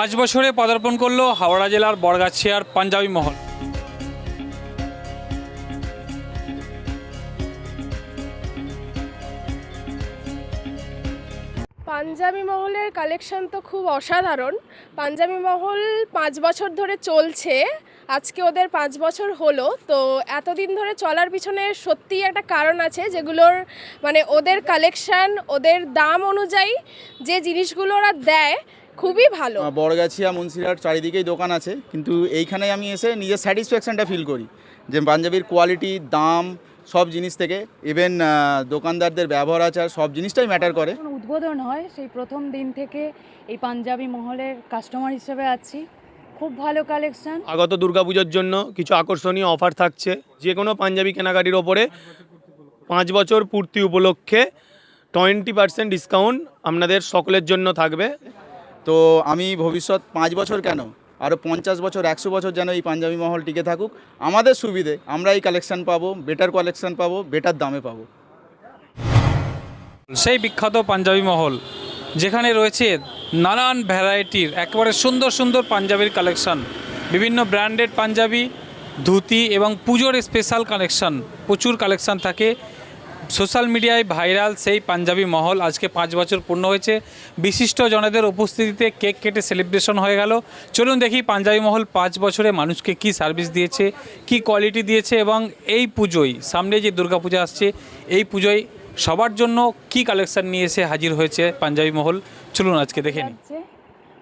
পাঁচ বছরে পদার্পণ করল হাওড়া জেলার বরগাছিয়ার পাঞ্জাবি মহল। পাঞ্জাবি মহলের কালেকশন তো খুব অসাধারণ। পাঞ্জাবি মহল পাঁচ বছর ধরে চলছে। আজকে ওদের পাঁচ বছর হলো। তো এতদিন ধরে চলার পিছনে সত্যিই একটা কারণ আছে, যেগুলোর মানে ওদের কালেকশন ওদের দাম অনুযায়ী যে জিনিসগুলো ওরা দেয় খুবই ভালো। বড়গাছিয়া মুন্সিরহাট চারিদিকেই দোকান আছে কিন্তু এইখানে আমি এসে নিজের স্যাটিসফ্যাকশনটা ফিল করি যে পাঞ্জাবির কোয়ালিটি দাম সব জিনিস থেকে ইভেন দোকানদারদের ব্যবহার আচার সব জিনিসটাই ম্যাটার করে। উদ্বোধন হয় সেই প্রথম দিন থেকে এই পাঞ্জাবি মহলের কাস্টমার হিসেবে আছি। খুব ভালো কালেকশন আগত দুর্গাপুজোর জন্য কিছু আকর্ষণীয় অফার থাকছে। যে কোনো পাঞ্জাবি কেনাকাটির ওপরে পাঁচ বছর পূর্তি উপলক্ষে টোয়েন্টি পার্সেন্ট ডিসকাউন্ট আপনাদের সকলের জন্য থাকবে। তো আমি ভবিষ্যৎ পাঁচ বছর কেন? আরও পঞ্চাশ বছর, একশো বছর যেন এই পাঞ্জাবি মহল টিকে থাকুক। আমাদের সুবিধে, আমরা এই কালেকশন পাবো বেটার কালেকশন পাবো বেটার দামে পাবো। সেই বিখ্যাত পাঞ্জাবি মহল, যেখানে রয়েছে নানান ভ্যারাইটির একেবারে সুন্দর সুন্দর পাঞ্জাবির কালেকশন বিভিন্ন ব্র্যান্ডেড পাঞ্জাবি, ধুতি এবং পুজোর স্পেশাল কালেকশন প্রচুর কালেকশন থাকে। সোশ্যাল মিডিয়ায় ভাইরাল সেই পাঞ্জাবি মহল আজকে পাঁচ বছর পূর্ণ হয়েছে। বিশিষ্ট জনদের উপস্থিতিতে কেক কেটে সেলিব্রেশন হয়ে গেল। চলুন দেখি পাঞ্জাবি মহল পাঁচ বছরে মানুষকে কি সার্ভিস দিয়েছে, কি কোয়ালিটি দিয়েছে এবং এই পুজোয়, সামনে যে দুর্গাপূজা আসছে, এই পুজোয় সবার জন্য কি কালেকশন নিয়ে এসে হাজির হয়েছে পাঞ্জাবি মহল? চলুন আজকে দেখে নিই।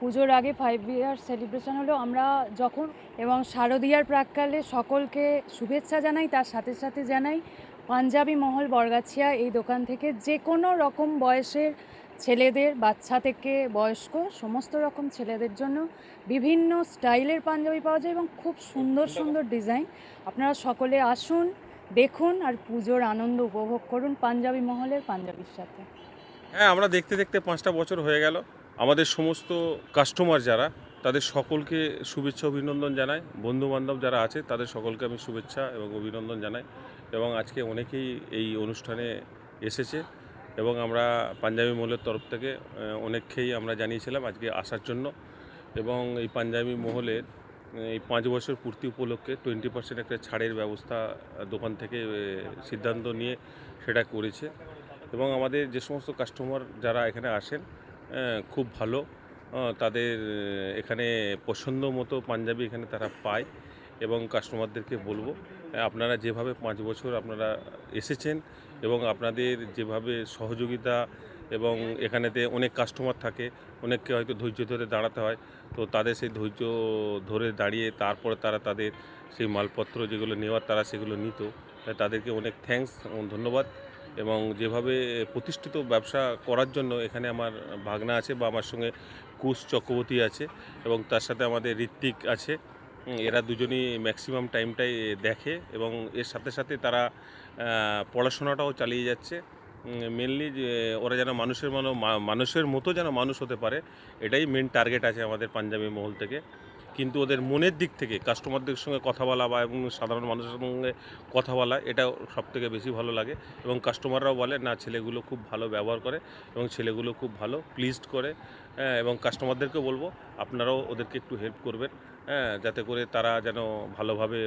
পুজোর আগে ফাইভ ইয়ার সেলিব্রেশন হলো। আমরা যখন এবং শারদীয়ার প্রাককালে সকলকে শুভেচ্ছা জানাই, তার সাথে সাথে জানাই পাঞ্জাবি মহল বরগাছিয়া এই দোকান থেকে যে কোনো রকম বয়সের ছেলেদের, বাচ্চা থেকে বয়স্ক, সমস্ত রকম ছেলেদের জন্য বিভিন্ন স্টাইলের পাঞ্জাবি পাওয়া যায় এবং খুব সুন্দর সুন্দর ডিজাইন। আপনারা সকলে আসুন, দেখুন আর পুজোর আনন্দ উপভোগ করুন পাঞ্জাবি মহলের পাঞ্জাবির সাথে। হ্যাঁ আমরা দেখতে দেখতে পাঁচটা বছর হয়ে গেল। আমাদের সমস্ত কাস্টমার যারা তাদের সকলকে শুভেচ্ছা, অভিনন্দন জানাই। বন্ধু বান্ধব যারা আছে, তাদের সকলকে আমি শুভেচ্ছা এবং অভিনন্দন জানাই। এবং আজকে অনেকেই এই অনুষ্ঠানে এসেছে এবং আমরা পাঞ্জাবি মহলের তরফ থেকে অনেককেই আমরা জানিয়েছিলাম আজকে আসার জন্য। এবং এই পাঞ্জাবি মহলের এই পাঁচ বছর পূর্তি উপলক্ষে টোয়েন্টি পার্সেন্ট একটা ছাড়ের ব্যবস্থা দোকান থেকে সিদ্ধান্ত নিয়ে সেটা করেছে। এবং আমাদের যে সমস্ত কাস্টমার যারা এখানে আসেন খুব ভালো। তাদের এখানে পছন্দ মতো পাঞ্জাবি এখানে তারা পায় এবং কাস্টমারদেরকে বলব আপনারা যেভাবে পাঁচ বছর আপনারা এসেছেন এবং আপনাদের যেভাবে সহযোগিতা এবং এখানেতে অনেক কাস্টমার থাকে, অনেককে হয়তো ধৈর্য ধরে দাঁড়াতে হয়, তো তাদের সেই ধৈর্য ধরে দাঁড়িয়ে তারপরে তারা তাদের সেই মালপত্র যেগুলো নেওয়ার তারা সেগুলো নিত। তাদেরকে অনেক থ্যাঙ্কস এবং ধন্যবাদ। এবং যেভাবে প্রতিষ্ঠিত ব্যবসা করার জন্য এখানে আমার ভাগনা আছে বা আমার সঙ্গে কুশ চক্রবর্তী আছে এবং তার সাথে আমাদের ঋত্বিক আছে। এরা দুজনই ম্যাক্সিমাম টাইমটাই দেখে এবং এর সাথে সাথে তারা পড়াশোনাটাও চালিয়ে যাচ্ছে। মেনলি ওরা যেন মানুষের মনো মানুষের মতো যেন মানুষ হতে পারে, এটাই মেন টার্গেট আছে আমাদের পাঞ্জাবি মহল থেকে। কিন্তু ওদের মনের দিক থেকে কাস্টমারদের সঙ্গে কথা বলা বা এবং সাধারণ মানুষের সঙ্গে কথা বলা এটা সব থেকে বেশি ভালো লাগে। এবং কাস্টমাররাও বলে না ছেলেগুলো খুব ভালো ব্যবহার করে এবং ছেলেগুলো খুব ভালো প্লিজড করে। হ্যাঁ, এবং কাস্টমারদেরকে বলব আপনারাও ওদেরকে একটু হেল্প করবেন। হ্যাঁ যাতে করে তারা যেন ভালোভাবে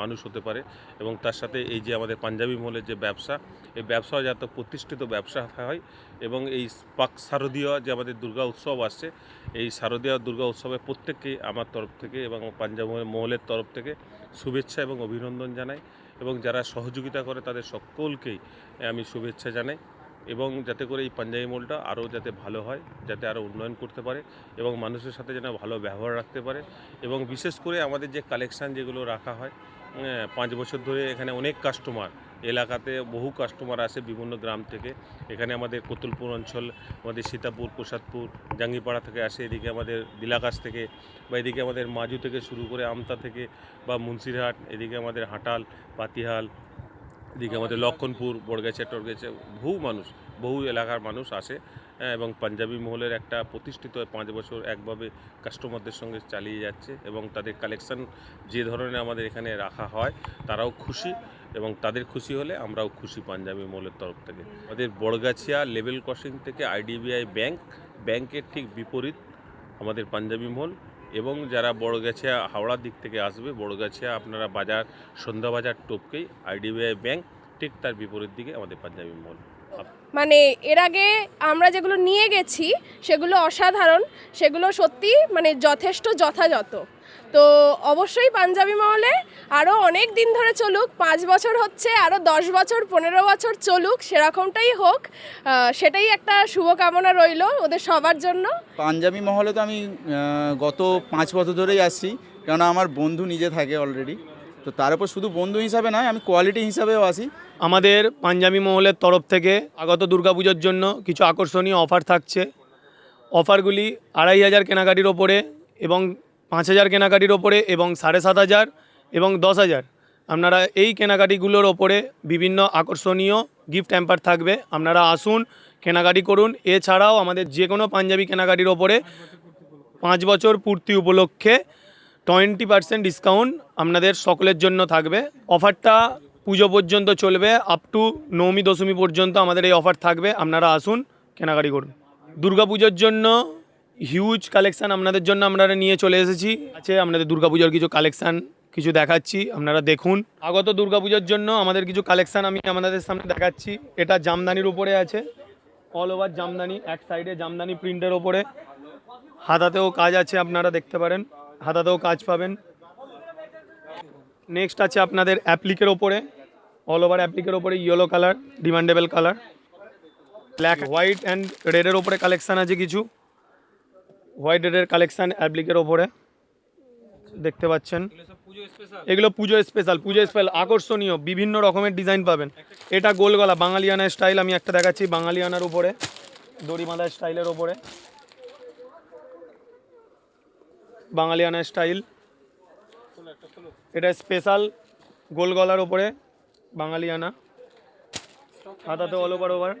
মানুষ হতে পারে। এবং তার সাথে এই যে আমাদের পাঞ্জাবি মহলের যে ব্যবসা, এই ব্যবসা যাতে প্রতিষ্ঠিত ব্যবসা হয় এবং এই পাক শারদীয় যে আমাদের দুর্গা উৎসব আসছে, এই শারদীয় দুর্গা উৎসবে প্রত্যেককে আমার তরফ থেকে এবং পাঞ্জাব মহলের তরফ থেকে শুভেচ্ছা এবং অভিনন্দন জানাই। এবং যারা সহযোগিতা করে তাদের সকলকেই আমি শুভেচ্ছা জানাই। এবং যাতে করে এই পাঞ্জাবি মলটা আরও যাতে ভালো হয়, যাতে আরও উন্নয়ন করতে পারে এবং মানুষের সাথে যেন ভালো ব্যবহার রাখতে পারে এবং বিশেষ করে আমাদের যে কালেকশান যেগুলো রাখা হয় পাঁচ বছর ধরে এখানে অনেক কাস্টমার এলাকাতে বহু কাস্টমার আসে বিভিন্ন গ্রাম থেকে। এখানে আমাদের কতুলপুর অঞ্চল, আমাদের সীতাপুর, প্রসাদপুর, জাঙ্গিপাড়া থেকে আসে, এদিকে আমাদের দিলাকাশ থেকে বা এদিকে আমাদের মাজু থেকে শুরু করে আমতা থেকে বা মুন্সিরহাট, এদিকে আমাদের হাটাল, পাতিহাল এদিকে আমাদের লক্ষণপুর বড়গেছে টরগেছে বহু মানুষ বহু এলাকার মানুষ আসে হ্যাঁ, এবং পাঞ্জাবি মহলের একটা প্রতিষ্ঠিত পাঁচ বছর একভাবে কাস্টমারদের সঙ্গে চালিয়ে যাচ্ছে এবং তাদের কালেকশন যে ধরনের আমাদের এখানে রাখা হয় তারাও খুশি এবং তাদের খুশি হলে আমরাও খুশি পাঞ্জাবি মহলের তরফ থেকে। আমাদের বড়গাছিয়া লেভেল ক্রসিং থেকে আইডিবিআই ব্যাংক ব্যাংকের ঠিক বিপরীত আমাদের পাঞ্জাবি মহল এবং যারা বড়গাছিয়া হাওড়ার দিক থেকে আসবে, বড়গাছিয়া আপনারা বাজার, সন্ধ্যা বাজার টপকেই আইডিবিআই ব্যাংক ঠিক তার বিপরীত দিকে আমাদের পাঞ্জাবি মহল মানে এর আগে আমরা যেগুলো নিয়ে গেছি, সেগুলো অসাধারণ, সেগুলো সত্যি মানে যথেষ্ট যথাযথ। তো অবশ্যই পাঞ্জাবি মহলে আরও অনেক দিন ধরে চলুক, পাঁচ বছর হচ্ছে আরও দশ বছর, পনেরো বছর চলুক, সেরকমটাই হোক সেটাই একটা শুভকামনা রইল ওদের সবার জন্য। পাঞ্জাবি মহলে তো আমি গত পাঁচ বছর ধরেই আসছি, কেননা আমার বন্ধু নিজে থাকে অলরেডি তো তার উপর শুধু বন্ধু হিসাবে নয়, আমি কোয়ালিটি হিসাবেও আসি। আমাদের পাঞ্জাবি মহলের তরফ থেকে আগত দুর্গাপুজোর জন্য কিছু আকর্ষণীয় অফার থাকছে। অফারগুলি আড়াই হাজার কেনাকাটির ওপরে এবং পাঁচ হাজার কেনাকাটির ওপরে এবং সাড়ে সাত হাজার এবং দশ হাজার। আপনারা এই কেনাকাটিগুলোর ওপরে বিভিন্ন আকর্ষণীয় গিফট হ্যাম্পার থাকবে। আপনারা আসুন, কেনাকাটি করুন। এছাড়াও আমাদের যে কোনো পাঞ্জাবি কেনাকাটির ওপরে পাঁচ বছর পূর্তি উপলক্ষে টোয়েন্টি পার্সেন্ট ডিসকাউন্ট আপনাদের সকলের জন্য থাকবে। অফারটা পুজো পর্যন্ত চলবে আপ টু নবমী, দশমী পর্যন্ত আমাদের এই অফার থাকবে। আপনারা আসুন, কেনাকাটি করুন। দুর্গাপুজোর জন্য হিউজ কালেকশান আপনাদের জন্য আমরা নিয়ে চলে এসেছি। আছে আপনাদের দুর্গাপুজোর কিছু কালেকশান কিছু দেখাচ্ছি, আপনারা দেখুন। আগত দুর্গাপুজোর জন্য আমাদের কিছু কালেকশান আমি আমাদের সামনে দেখাচ্ছি। এটা জামদানির উপরে আছে। অল ওভার জামদানি, এক সাইডে জামদানি প্রিন্টের ওপরে হাতাতেও কাজ আছে, আপনারা দেখতে পারেন। হাতাতেও কাজ পাবেন। নেক্সট আছে আপনাদের অ্যাপ্লিকের ওপরে। অল ওভার অ্যাপ্লিকের ওপরে yellow colour demandable colour black white and রেডের ওপরে কালেকশান আছে কিছু। হোয়াইট রেডের কালেকশান অ্যাপ্লিকের ওপরে। দেখতে পাচ্ছেন। এগুলো পুজো স্পেশাল পুজো স্পেশাল আকর্ষণীয়, বিভিন্ন রকমের ডিজাইন পাবেন। এটা গোলগলা বাঙালিয়ানা স্টাইল আমি একটা দেখাচ্ছি, বাঙালিয়ানার উপরে দড়ি বাঁধা স্টাইলের ওপরে বাঙালিয়ানা স্টাইল। এটা স্পেশাল গোল গলার ওপরে বাঙালিয়ানা। হাতাতে অল ওভার ওভার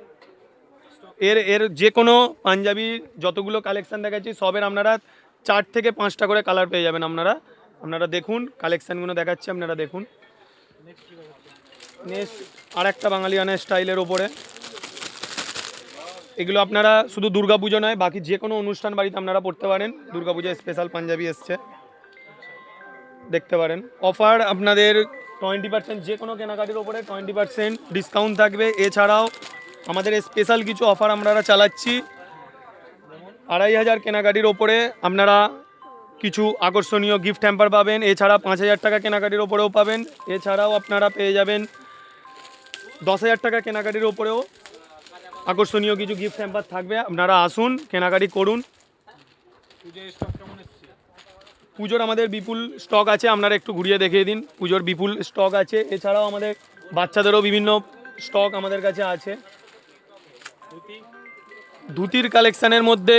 এর এর যে কোনো পাঞ্জাবি যতগুলো কালেকশান দেখাচ্ছি, সবের আপনারা চার থেকে পাঁচটা করে কালার পেয়ে যাবেন আপনারা। আপনারা দেখুন কালেকশানগুলো দেখাচ্ছি, আপনারা দেখুন। নেক্সট আর একটা বাঙালিয়ানা স্টাইলের ওপরে এগুলো আপনারা শুধু দুর্গাপুজো নয়, বাকি যে কোনো অনুষ্ঠান বাড়িতে আপনারা পড়তে পারেন। দুর্গাপূজায় স্পেশাল পাঞ্জাবি এসছে। দেখতে পারেন। অফার আপনাদের টোয়েন্টি পার্সেন্ট যে কোনো কেনাকাটির ওপরে টোয়েন্টি পার্সেন্ট ডিসকাউন্ট থাকবে। এছাড়াও আমাদের স্পেশাল কিছু অফার আমরা চালাচ্ছি। আড়াই হাজার কেনাকাটির ওপরে আপনারা কিছু আকর্ষণীয় গিফট হ্যাম্পার পাবেন। এছাড়া পাঁচ হাজার টাকা কেনাকাটির ওপরেও পাবেন। এছাড়াও আপনারা পেয়ে যাবেন দশ হাজার টাকা কেনাকাটির ওপরেও আকর্ষণীয় কিছু গিফট হ্যাম্পার থাকবে, আপনারা আসুন, কেনাকাটি করুন। পুজোর আমাদের বিপুল স্টক আছে, আপনারা একটু ঘুরিয়ে দেখিয়ে দিন, পুজোর বিপুল স্টক আছে। এছাড়াও আমাদের বাচ্চাদেরও বিভিন্ন স্টক আমাদের কাছে আছে। ধুতির কালেকশানের মধ্যে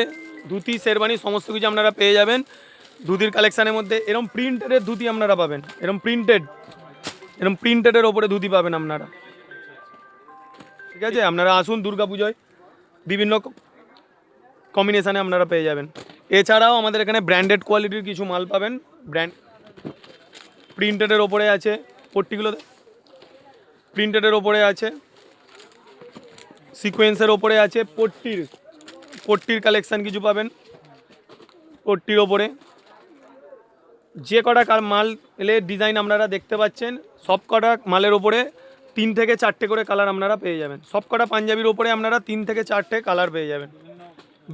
ধুতি শেরবানি সমস্ত কিছু আপনারা পেয়ে যাবেন। ধুতির কালেকশানের মধ্যে এরম প্রিন্টেডের ধুতি আপনারা পাবেন, এরম প্রিন্টেড এরম প্রিন্টেডের ওপরে ধুতি পাবেন আপনারা। ঠিক আছে, আপনারা আসুন দুর্গা পুজোয়। বিভিন্ন কম্বিনেশানে আপনারা পেয়ে যাবেন। এছাড়াও আমাদের এখানে ব্র্যান্ডেড কোয়ালিটির কিছু মাল পাবেন। ব্র্যান্ড প্রিন্টেডের ওপরে আছে পট্টিগুলো প্রিন্টেডের ওপরে আছে। সিকোয়েন্সের ওপরে আছে পট্টির। পট্টির কালেকশান কিছু পাবেন। পট্টির ওপরে। যে কটা মাল এলে ডিজাইন আপনারা দেখতে পাচ্ছেন, সব কটা মালের ওপরে তিন থেকে চারটে করে কালার আপনারা পেয়ে যাবেন। সব কটা পাঞ্জাবির ওপরে আপনারা তিন থেকে চারটে কালার পেয়ে যাবেন।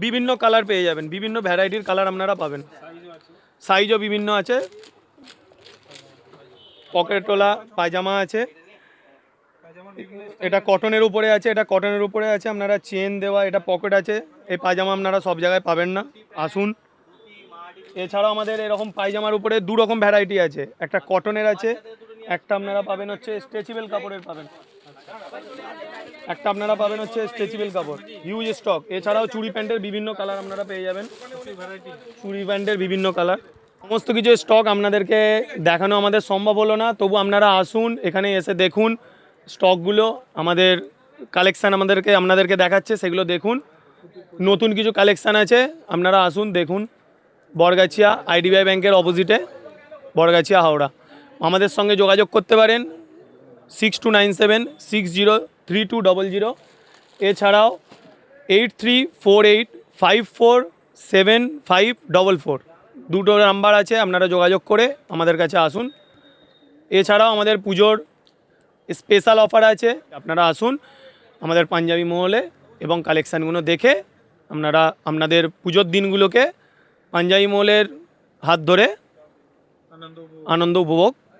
বিভিন্ন কালার পেয়ে যাবেন, বিভিন্ন ভ্যারাইটির কালার আপনারা পাবেন। সাইজও বিভিন্ন আছে। পকেটওয়ালা পায়জামা আছে। এটা কটনের উপরে আছে, এটা কটনের উপরে আছে, আপনারা চেন দেওয়া, এটা পকেট আছে। এই পায়জামা আপনারা সব জায়গায় পাবেন না। আসুন। এছাড়াও আমাদের এরকম পায়জামার উপরে দু রকম ভ্যারাইটি আছে। একটা কটনের আছে একটা আপনারা পাবেন হচ্ছে স্ট্রেচেবল কাপড়ের পাবেন। একটা আপনারা পাবেন হচ্ছে স্ট্রেচেবল কাপড় হিউজ স্টক এছাড়াও চুড়ি প্যান্টের বিভিন্ন কালার আপনারা পেয়ে যাবেন। চুড়ি প্যান্টের বিভিন্ন কালার সমস্ত কিছু স্টক আপনাদেরকে দেখানো আমাদের সম্ভব হলো না। তবু আপনারা আসুন, এখানে এসে দেখুন স্টকগুলো আমাদের কালেকশান আমাদেরকে, আপনাদেরকে দেখাচ্ছে, সেগুলো দেখুন। নতুন কিছু কালেকশান আছে, আপনারা আসুন, দেখুন। বরগাছিয়া আইডিবিআই ব্যাংকের অপোজিটে বরগাছিয়া, হাওড়া। আমাদের সঙ্গে যোগাযোগ করতে পারেন six two nine seven, six zero, three two double zero. এছাড়াও eight three four eight, five four seven, five double four. দুটো নাম্বার আছে, আপনারা যোগাযোগ করে আমাদের কাছে আসুন। এছাড়াও আমাদের পুজোর স্পেশাল অফার আছে, আপনারা আসুন আমাদের পাঞ্জাবি মহলে এবং কালেকশানগুলো দেখে আপনারা, আপনাদের পুজোর দিনগুলোকে পাঞ্জাবি মহলের হাত ধরে আনন্দ উপভোগ